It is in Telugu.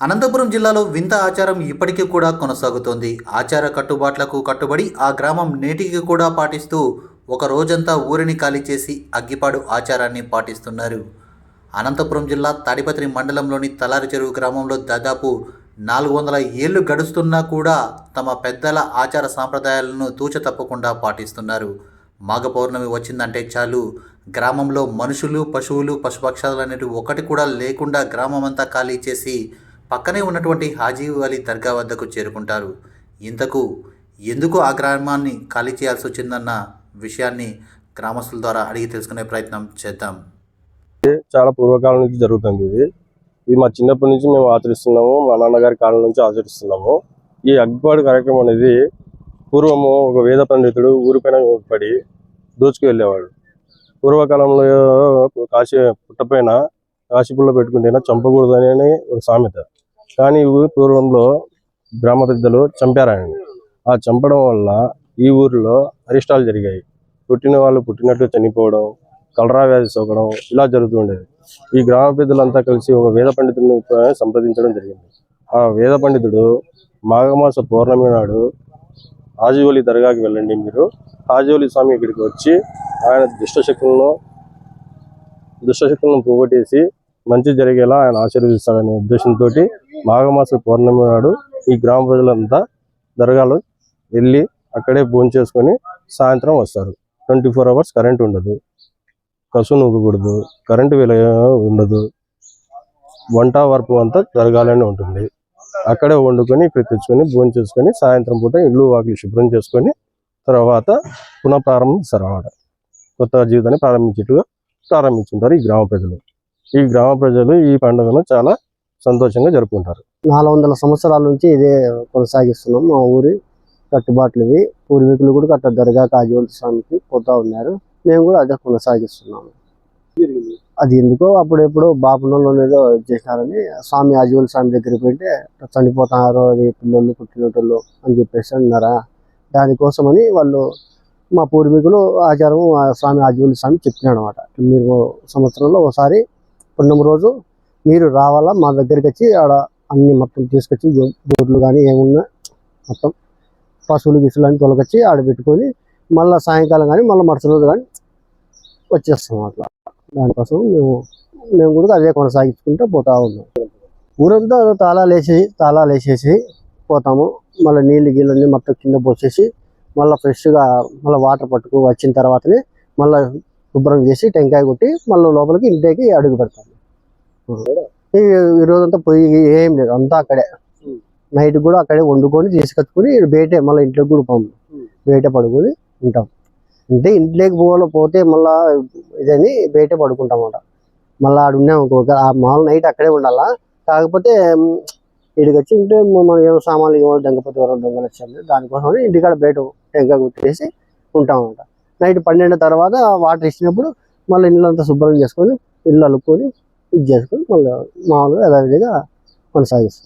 అనంతపురం జిల్లాలో వింత ఆచారం ఇప్పటికీ కూడా కొనసాగుతోంది. ఆచార కట్టుబాట్లకు కట్టుబడి ఆ గ్రామం నేటికి కూడా పాటిస్తూ ఒక రోజంతా ఊరిని ఖాళీ చేసి అగ్గిపాడు ఆచారాన్ని పాటిస్తున్నారు. అనంతపురం జిల్లా తాడిపత్రి మండలంలోని తలారి చెరువు గ్రామంలో దాదాపు నాలుగు వందల ఏళ్ళు గడుస్తున్నా కూడా తమ పెద్దల ఆచార సాంప్రదాయాలను తూచ తప్పకుండా పాటిస్తున్నారు. మాఘ పౌర్ణమి వచ్చిందంటే చాలు. గ్రామంలో మనుషులు పశువులు పశుపక్షాలు అనేవి ఒకటి కూడా లేకుండా గ్రామం అంతా ఖాళీ చేసి పక్కనే ఉన్నటువంటి హాజీ అలీ దర్గా వద్దకు చేరుకుంటారు. ఇంతకు ఎందుకు ఆ గ్రామాన్ని ఖాళీ చేయాల్సి వచ్చిందన్న విషయాన్ని గ్రామస్తుల ద్వారా అడిగి తెలుసుకునే ప్రయత్నం చేద్దాం. చాలా పూర్వకాలం నుంచి జరుగుతుంది ఇది. ఇది మా చిన్నప్పటి నుంచి మేము ఆచరిస్తున్నాము మా నాన్నగారి కాలం నుంచి ఆచరిస్తున్నాము. ఈ అగ్గిపాడు కార్యక్రమం అనేది పూర్వము ఒక వేద పండితుడు ఊరిపైన పడి దోచుకు వెళ్ళేవాడు పూర్వకాలంలో కాశీ పుట్టపైన కాశీపుల్లో పెట్టుకుంటేనా చంపకూడదు అనే ఒక సామెత. కానీ పూర్వంలో గ్రామ పెద్దలు చంపారాయని ఆ చంపడం వల్ల ఈ ఊరిలో అరిష్టాలు జరిగాయి. పుట్టిన వాళ్ళు పుట్టినట్టు చనిపోవడం కలరా వ్యాధి సోకడం ఇలా జరుగుతూ ఉండేది. ఈ గ్రామ పెద్దలంతా కలిసి ఒక వేద పండితుడిని సంప్రదించడం జరిగింది. ఆ వేద పండితుడు మాఘమాస పౌర్ణమి నాడు హాజీవలి దర్గాకి వెళ్ళండి మీరు. హాజీవలి స్వామి ఇక్కడికి వచ్చి ఆయన దుష్టశక్తులను దుష్టశక్తులను పోగొట్టేసి మంచి జరిగేలా ఆయన ఆశీర్వదిస్తాడనే ఉద్దేశంతో మాఘమాస పౌర్ణమి నాడు ఈ గ్రామ ప్రజలంతా దర్గాలో వెళ్ళి అక్కడే భోజనం చేసుకొని సాయంత్రం వస్తారు. ట్వంటీ ఫోర్ అవర్స్ కరెంట్ ఉండదు. కసు నూకకూడదు. కరెంటు విల ఉండదు. వంట వరపు అంతా జరగాలనే ఉంటుంది. అక్కడే వండుకొని ఇక్కడ తెచ్చుకొని భోజనం చేసుకొని సాయంత్రం పూట ఇల్లు వాకిలి శుభ్రం చేసుకొని తర్వాత పునః ప్రారంభిస్తారు అన్నమాట కొత్త జీవితాన్ని ప్రారంభించేట్టుగా ప్రారంభించుంటారు ఈ గ్రామ ప్రజలు. ఈ గ్రామ ప్రజలు ఈ పండుగను చాలా సంతోషంగా జరుపుకుంటారు. నాలుగు వందల సంవత్సరాల నుంచి ఇదే కొనసాగిస్తున్నాం. మా ఊరి కట్టుబాట్లు ఇవి. పూర్వీకులు కూడా కట్ట దర్గా కాజోల్ స్వామికి పోతా ఉన్నారు. మేము కూడా అదే కొనసాగిస్తున్నాము అది ఎందుకో అప్పుడెప్పుడు బాపనోళ్ళు ఏదో చేసినారని స్వామి ఆజీవుల స్వామి దగ్గరికి పోయింటే చనిపోతున్నారు అది పిల్లలు పుట్టినటోళ్ళు అని చెప్పేసి అన్నారా? దానికోసమని వాళ్ళు మా పూర్వీకులు ఆచారం ఆ స్వామి ఆజీవుల స్వామి చెప్పినాడు అనమాట మీరు సంవత్సరంలో ఒకసారి పుణ్యం రోజు మీరు రావాలా? మా దగ్గరికి వచ్చి ఆడ అన్ని మొత్తం తీసుకొచ్చి గొ- కానీ ఏమున్నా మొత్తం పశువులు గిసులు అని తొలగొచ్చి ఆడ పెట్టుకొని మళ్ళీ సాయంకాలం కానీ మళ్ళీ మరుసటి రోజు కానీ వచ్చేస్తాం అట్లా. దానికోసం మేము మేము కూడా అదే కొనసాగించుకుంటూ పోతా ఉన్నాం. ఊరంతా తాళాలు వేసి తాళాలు వేసేసి పోతాము. మళ్ళీ నీళ్ళు గీళ్ళన్నీ మొత్తం కింద పోసేసి మళ్ళీ ఫ్రెష్గా మళ్ళీ వాటర్ పట్టుకు వచ్చిన తర్వాతనే మళ్ళీ శుభ్రం చేసి టెంకాయ కొట్టి మళ్ళీ లోపలికి ఇంటికి అడుగు పెడతాము ఈ ఈ రోజంతా పొయ్యి ఏం లేదు అంతా అక్కడే. నైట్ కూడా అక్కడే వండుకొని తీసుకొచ్చుకొని బయటే మళ్ళీ ఇంట్లోకి కూడా పోము. బయట పడుకొని ఉంటాం. అంటే ఇంట్లోకి పోవాలి పోతే మళ్ళీ ఇదని బయట పడుకుంటాం అన్నమాట మళ్ళీ ఆడ ఉన్నాం ఒక ఆ మామూలు నైట్ అక్కడే ఉండాలా? కాకపోతే ఇక్కడికి వచ్చి ఉంటే మనం ఏమో సామాన్లు ఏమో దొంగపోతే ఎవరో దొంగలు వచ్చారు. దానికోసం ఇంటికాడ బయట టెంకాయ కొట్టేసి ఉంటాం అన్నమాట నైట్ పన్నెండు తర్వాత వాటర్ ఇచ్చినప్పుడు మళ్ళీ ఇల్లు అంతా శుభ్రం చేసుకొని ఇల్లు అలుక్కొని ఇది చేసుకొని మళ్ళీ మామూలుగా యథావిధిగా కొనసాగిస్తాం.